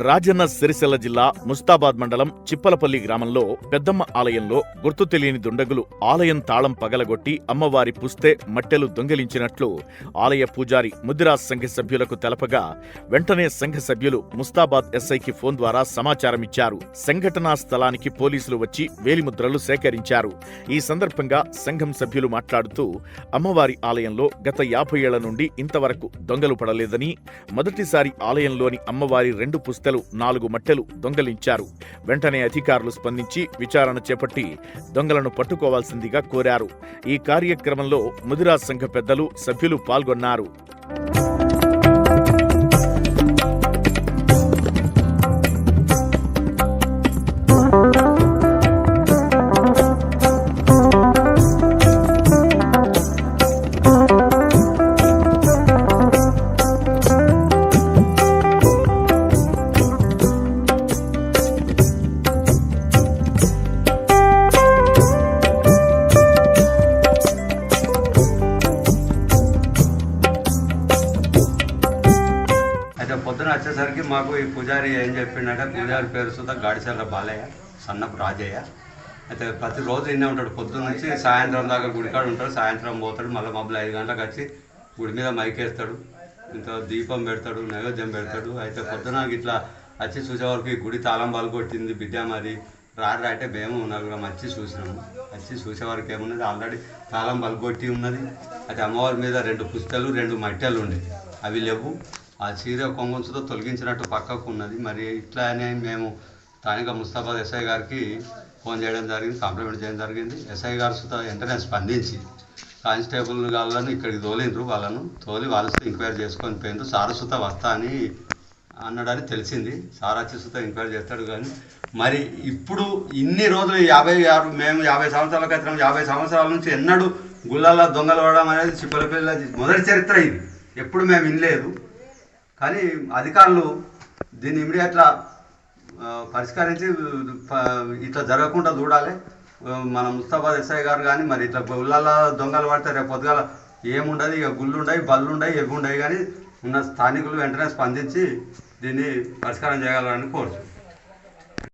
రాజన్న సిరిసిల్ల జిల్లా ముస్తాబాద్ మండలం చిప్పలపల్లి గ్రామంలో పెద్దమ్మ ఆలయంలో గుర్తు తెలియని దుండగులు ఆలయం తాళం పగలగొట్టి అమ్మవారి పుస్తే మట్టెలు దొంగిలించినట్లు ఆలయ పూజారి ముదిరాజ్ సంఘ సభ్యులకు తెలపగా వెంటనే సంఘ సభ్యులు ముస్తాబాద్ ఎస్ఐకి ఫోన్ ద్వారా సమాచారమిచ్చారు సంఘటనా స్థలానికి పోలీసులు వచ్చి వేలిముద్రలు సేకరించారు. ఈ సందర్భంగా సంఘం సభ్యులు మాట్లాడుతూ అమ్మవారి ఆలయంలో గత యాభై ఏళ్ళ నుండి ఇంతవరకు దొంగలు పడలేదని మొదటిసారి ఆలయంలోని అమ్మవారి రెండు పుస్తలు నాలుగు మట్టెలు దొంగలించారు. వెంటనే అధికారులు స్పందించి విచారణ చేపట్టి దొంగలను పట్టుకోవాల్సిందిగా కోరారు. ఈ కార్యక్రమంలో ముదిరాజ్ సంఘ పెద్దలు సభ్యులు పాల్గొన్నారు. పొద్దున వచ్చేసరికి మాకు ఈ పూజారి ఏం చెప్పిండంటే పూజారి పేరు సుధా గాడిసెల్ల బాలయ్య సన్నపు రాజయ్య. అయితే ప్రతిరోజు ఇన్నే ఉంటాడు. పొద్దున్న నుంచి సాయంత్రం దాకా గుడికాడు ఉంటాడు. సాయంత్రం పోతాడు. మళ్ళీ మబ్బులు ఐదు గంటలకు వచ్చి గుడి మీద మైకేస్తాడు ఇంత దీపం పెడతాడు నైవేద్యం పెడతాడు. అయితే పొద్దున ఇట్లా వచ్చి చూసేవరకు ఈ గుడి తాళం బాలు కొట్టింది. బిడ్డ మరి రారు అంటే మేము నలుగురం వచ్చి చూసినాము. వచ్చి చూసేవారికి ఏమున్నది? ఆల్రెడీ తాళం బలు కొట్టి ఉన్నది. అయితే అమ్మవారి మీద రెండు పుస్తలు రెండు మట్టెలు ఉండేవి అవి లేవు. ఆ చీర కొంగుంచుతో తొలగించినట్టు పక్కకు ఉన్నది. మరి ఇట్లా అని మేము స్థానిక ముస్తాబాద్ ఎస్ఐ గారికి ఫోన్ చేయడం జరిగింది కాంప్లిమెంట్ చేయడం జరిగింది. ఎస్ఐ గారు సుత వెంటనే స్పందించి కానిస్టేబుల్ వాళ్ళను ఇక్కడికి తోలిండ్రు. వాళ్ళను తోలి వాళ్ళతో ఎంక్వైరీ చేసుకొని పోయిండ్రు. సారసుత వస్తా అని అన్నాడని తెలిసింది. సారాచి సుత ఎంక్వైరీ చేస్తాడు కానీ మరి ఇప్పుడు ఇన్ని రోజులు యాభై ఆరు మేము యాభై సంవత్సరాల క్రితం యాభై సంవత్సరాల నుంచి ఎన్నడూ గుళ్ళల్లో దొంగలు పడడం అనేది చిప్పలపిల్ల మొదటి చరిత్ర ఇది. ఎప్పుడు మేము వినలేదు. కానీ అధికారులు దీన్ని ఇమీడియట్లా పరిష్కరించి ఇట్లా జరగకుండా చూడాలి. మన ముస్తాబాద్ ఎస్ఐ గారు కానీ మరి ఇట్లా గుళ్ళల్లో దొంగలు పడితే రేపు పొద్దుగాల ఏముండదు ఇక గుళ్ళు ఉండయి బళ్ళు ఉండయి ఉండయి కానీ ఉన్న స్థానికులు వెంటనే స్పందించి దీన్ని పరిష్కారం చేయగలరని కోరుతున్నాను